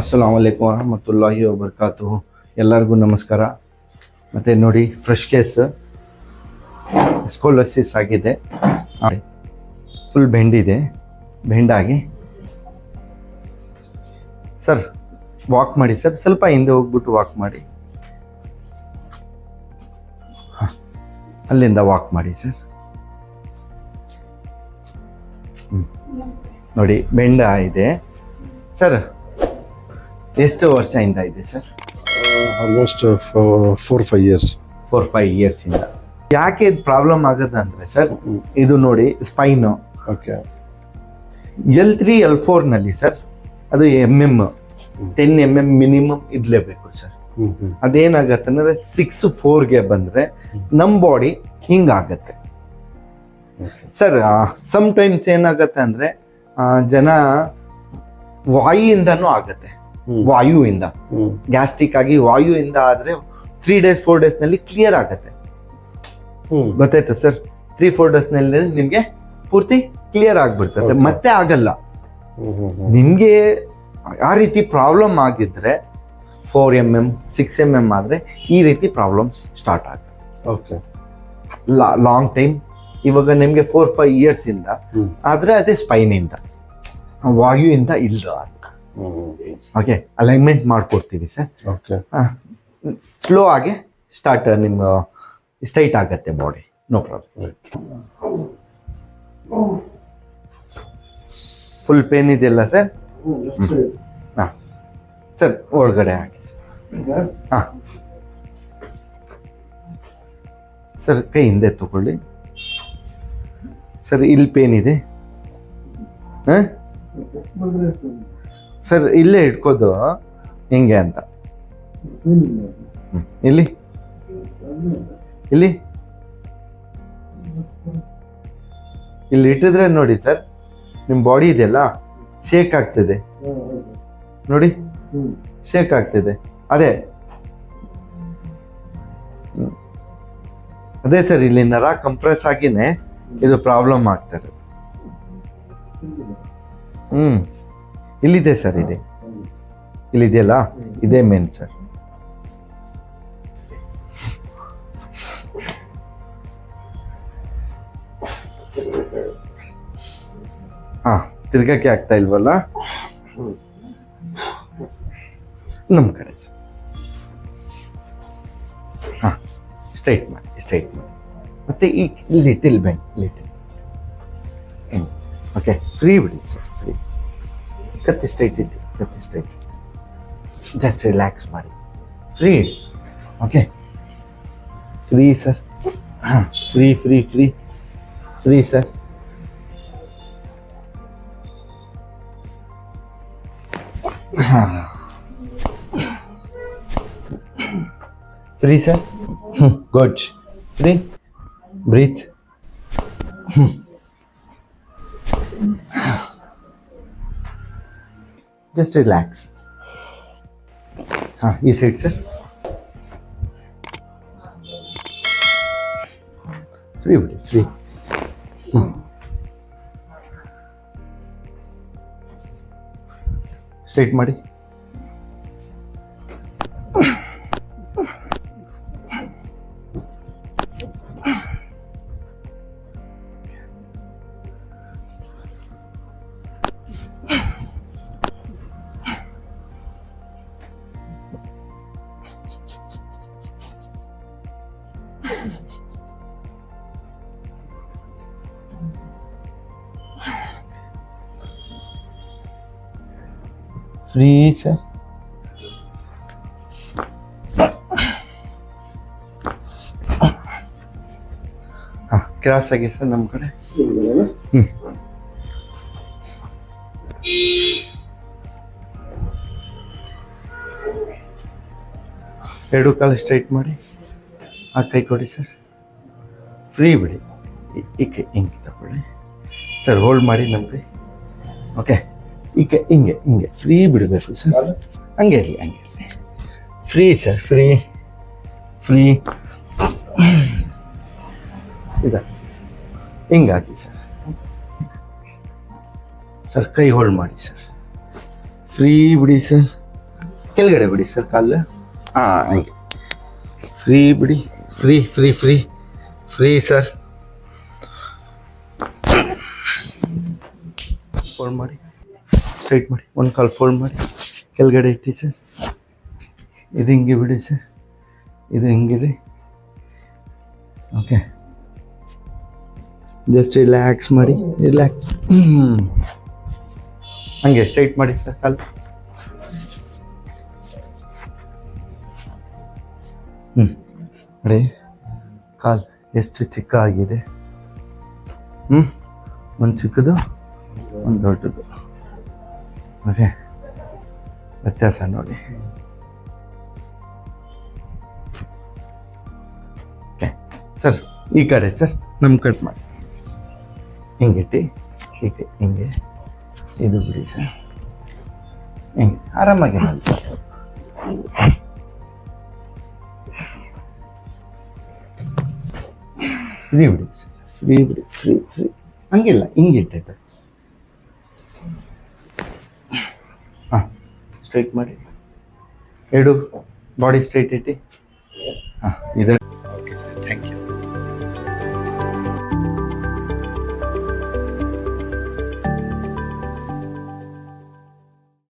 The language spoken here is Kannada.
ಅಸ್ಸಲಾಮ್ ಅಲೈಕುಮ್ ವರಹಮತುಲ್ಲಾಹಿ ವಬರ್ಕಾತು ಎಲ್ಲರಿಗೂ ನಮಸ್ಕಾರ. ಮತ್ತು ನೋಡಿ ಫ್ರೆಶ್ ಕೇಸ್ ಸ್ಕೋಲಸಿಸ್ ಆಗಿದೆ. ಫುಲ್ ಬೆಂಡಿದೆ ಬೆಂಡಾಗಿ ಸರ್ ವಾಕ್ ಮಾಡಿ ಸರ್ ಸ್ವಲ್ಪ ಹಿಂದೆ ಹೋಗ್ಬಿಟ್ಟು ವಾಕ್ ಮಾಡಿ. ಹ. ಅಲ್ಲಿಂದ ವಾಕ್ ಮಾಡಿ ಸರ್. ನೋಡಿ ಬೆಂಡ ಇದೆ ಸರ್ ಎಷ್ಟು ವರ್ಷದಿಂದ ಇದೆ sir? Almost four five years four five ಇಯರ್ಸಿಂದ ಯಾಕೆ ಇದು ಪ್ರಾಬ್ಲಮ್ ಆಗೋದಂದ್ರೆ ಸರ್ ಇದು ನೋಡಿ spine okay L three L ಫೋರ್ನಲ್ಲಿ sir ಅದು M M ten M M minimum ಇರಲೇಬೇಕು ಸರ್. ಅದೇನಾಗತ್ತೆ ಅಂದರೆ ಸಿಕ್ಸ್ ಫೋರ್ಗೆ ಬಂದರೆ ನಮ್ಮ ಬಾಡಿ ಹಿಂಗಾಗತ್ತೆ. ಸರ್ ಸಮ್ ಟೈಮ್ಸ್ ಏನಾಗತ್ತೆ ಅಂದರೆ ಜನ ವಾಯಿಯಿಂದನೂ ಆಗತ್ತೆ. ವಾಯುವಿಂದ. ಗ್ಯಾಸ್ಟ್ರಿಕ್ ಆಗಿ ವಾಯುವಿಂದ ಆದರೆ ತ್ರೀ ಡೇಸ್ ಫೋರ್ ಡೇಸ್ನಲ್ಲಿ ಕ್ಲಿಯರ್ ಆಗತ್ತೆ. ಗೊತ್ತಾಯ್ತಾ ಸರ್ ತ್ರೀ ಫೋರ್ ಡೇಸ್ನಲ್ಲಿ ನಿಮಗೆ ಪೂರ್ತಿ ಕ್ಲಿಯರ್ ಆಗ್ಬಿಡ್ತದೆ. ಮತ್ತೆ ಆಗಲ್ಲ. ನಿಮಗೆ ಆ ರೀತಿ ಪ್ರಾಬ್ಲಮ್ ಆಗಿದ್ರೆ four M M six M M ಆದರೆ ಈ ರೀತಿ ಪ್ರಾಬ್ಲಮ್ಸ್ ಸ್ಟಾರ್ಟ್ ಆಗುತ್ತೆ. ಓಕೆ. ಲಾಂಗ್ ಟೈಮ್ ಇವಾಗ ನಿಮಗೆ ಫೋರ್ ಫೈವ್ ಇಯರ್ಸಿಂದ ಇಂದ ಆದರೆ ಅದೇ ಸ್ಪೈನಿಂದ ವಾಯುವಿಂದ ಇಲ್ಲ ಓಕೆ ಅಲೈನ್ಮೆಂಟ್ ಮಾಡ್ಕೊಡ್ತೀವಿ ಸರ್ ಓಕೆ ಸ್ಲೋ ಆಗಿ ಸ್ಟಾರ್ಟ್ ನಿಮ್ಮ ಸ್ಟ್ರೈಟ್ ಆಗತ್ತೆ body no problem full pain ಇದೆಯಲ್ಲ ಸರ್ ಹಾಂ. ಸರ್ ಒಳಗಡೆ ಹಾಕಿ ಸರ್ ಹಾಂ. ಸರ್ ಕೈ ಹಿಂದೆ ತಗೊಳ್ಳಿ. ಸರ್ ಇಲ್ಲಿ ಪೇನ್ ಇದೆ. ಹಾಂ? ಸರ್, ಇಲ್ಲೇ ಇಟ್ಕೋದು, ಹಿಂಗೆ ಅಂತ. ಇಲ್ಲಿ. ಇಲ್ಲಿ. ಇಲ್ಲಿ ಇಟ್ಟಿದ್ರೆ ನೋಡಿ ಸರ್ ನಿಮ್ಮ ಬಾಡಿ ಇದೆಯಲ್ಲ ಶೇಕ್ ಆಗ್ತಿದೆ. ನೋಡಿ ಶೇಕ್ ಆಗ್ತಿದೆ. ಅದೇ. ಅದೇ ಸರ್, ಇಲ್ಲಿ ನರ ಕಂಪ್ರೆಸ್ ಆಗಿನೇ ಇದು ಪ್ರಾಬ್ಲಮ್ ಆಗ್ತಾರೆ ಹ್ಮ್. ಇಲ್ಲಿದೆ ಸರ್, ಇದೆ. ಇಲ್ಲಿದೆಯಲ್ಲ? ಇದೇ ಮೇನ್ ಸರ್ ಹಾ, ತಿರ್ಗಕ್ಕೆ ಆಗ್ತಾ ಇಲ್ವಲ್ಲ? ನಮ್ಮ ಕಡೆ ಸರ್ ಹಾ ಸ್ಟ್ರೈಟ್ ಮಾಡಿ ಸ್ಟ್ರೈಟ್ ಮಾಡಿ. ಮತ್ತೆ ಈ little bank little okay free ಬಿಡಿ ಸರ್ ಫ್ರೀ ಕತ್ತಿ ಸ್ಟ್ರೈಟ್ ಇಟ್ಟು ಕತ್ತಿ ಸ್ಟ್ರೈಟ್ ಜಸ್ಟ್ ರಿಲ್ಯಾಕ್ಸ್ ಮಾಡಿ ಫ್ರೀ ಓಕೆ ಫ್ರೀ ಸರ್ ಹಾಂ free free free free sir free sir good free breathe just relax ಹಾಂ ಈ ಸೈಡ್ ಸರ್ ಫ್ರೀ ಬಿಡಿ ಫ್ರೀ ಸ್ಟ್ರೈಟ್ ಮಾಡಿ ಫ್ರೀ ಸರ್ ಹಾಂ ಕ್ರಾಸ್ ಆಗಿ ಸರ್ ನಮ್ಮ ಕಡೆ ಹ್ಞೂ ಎರಡು ಕಾಲು ಸ್ಟ್ರೈಟ್ ಮಾಡಿ ಆ ಕೈ ಕೊಡಿ ಸರ್ ಫ್ರೀ ಬಿಡಿ ಈ- ಈ ಕೈ ಹಿಂಗೆ ತಗೊಳ್ಳಿ ಸರ್ ಹೋಲ್ಡ್ ಮಾಡಿ ನಮ್ಮ ಕೈ ಓಕೆ ಈ ಕೈ ಹಿಂಗೆ ಹಿಂಗೆ ಫ್ರೀ ಬಿಡಬೇಕು ಸರ್ ಹಂಗೆ ಇರಲಿ ಹಂಗೆ ಇರಲಿ. ಫ್ರೀ ಸರ್ ಫ್ರೀ ಫ್ರೀ ಇದ ಹಿಂಗಾಗಿ ಸರ್ ಸರ್ ಕೈ ಹೋಲ್ಡ್ ಮಾಡಿ ಸರ್ ಫ್ರೀ ಬಿಡಿ ಸರ್ ಕೆಳಗಡೆ ಬಿಡಿ ಸರ್ ಕಾಲು. ಹಾಂ ಹಂಗೆ. ಫ್ರೀ ಬಿಡಿ. Free free free free sir phone ಮಾಡಿ. ಸ್ಟ್ರೈಟ್ ಮಾಡಿ. ಒಂದು ಕಾಲು ಫೋಲ್ಡ್ ಮಾಡಿ. ಕೆಳಗಡೆ ಇಟ್ಟು ಸರ್. ಇದು ಹಿಂಗೆ ಬಿಡಿ ಸರ್. ಇದು ಹಿಂಗಿರಿ ಓಕೆ ಜಸ್ಟ್ ರಿಲ್ಯಾಕ್ಸ್ ಮಾಡಿ. ರಿಲ್ಯಾಕ್ಸ್ ಹಂಗೆ ಸ್ಟ್ರೈಟ್ ಮಾಡಿ ಸರ್. ಕಾಲು. ಹ್ಞೂ ನೋಡಿ. ಕಾಲು ಎಷ್ಟು ಚಿಕ್ಕ ಆಗಿದೆ ಹ್ಞೂ ಒಂದು ಚಿಕ್ಕದು, ಒಂದು ದೊಡ್ಡದು. ಓಕೆ ವ್ಯತ್ಯಾಸ ನೋಡಿ ಓಕೆ ಸರ್ ಈ ಕಡೆ ಸರ್ ನಮ್ಮ ಕಟ್ ಮಾಡಿ ಹಿಂಗಿಟ್ಟು ಹೀಗೆ ಹಿಂಗೆ. ಇದು ಬಿಡಿ ಸರ್ ಹಿಂಗೆ ಆರಾಮಾಗಿ ಫ್ರೀ ಬಿಡಿ ಸರ್ ಫ್ರೀ ಬಿಡಿ ಫ್ರೀ ಫ್ರೀ ಹಂಗಿಲ್ಲ ಹಿಂಗಿಟ್ಟೈತೆ ಸ್ಟ್ರೈಟ್ ಮಾಡಿ. ಎರಡು ಬಾಡಿ ಸ್ಟ್ರೈಟ್ ಐತಿ ಹಾಂ ಇದೆ. Okay sir thank you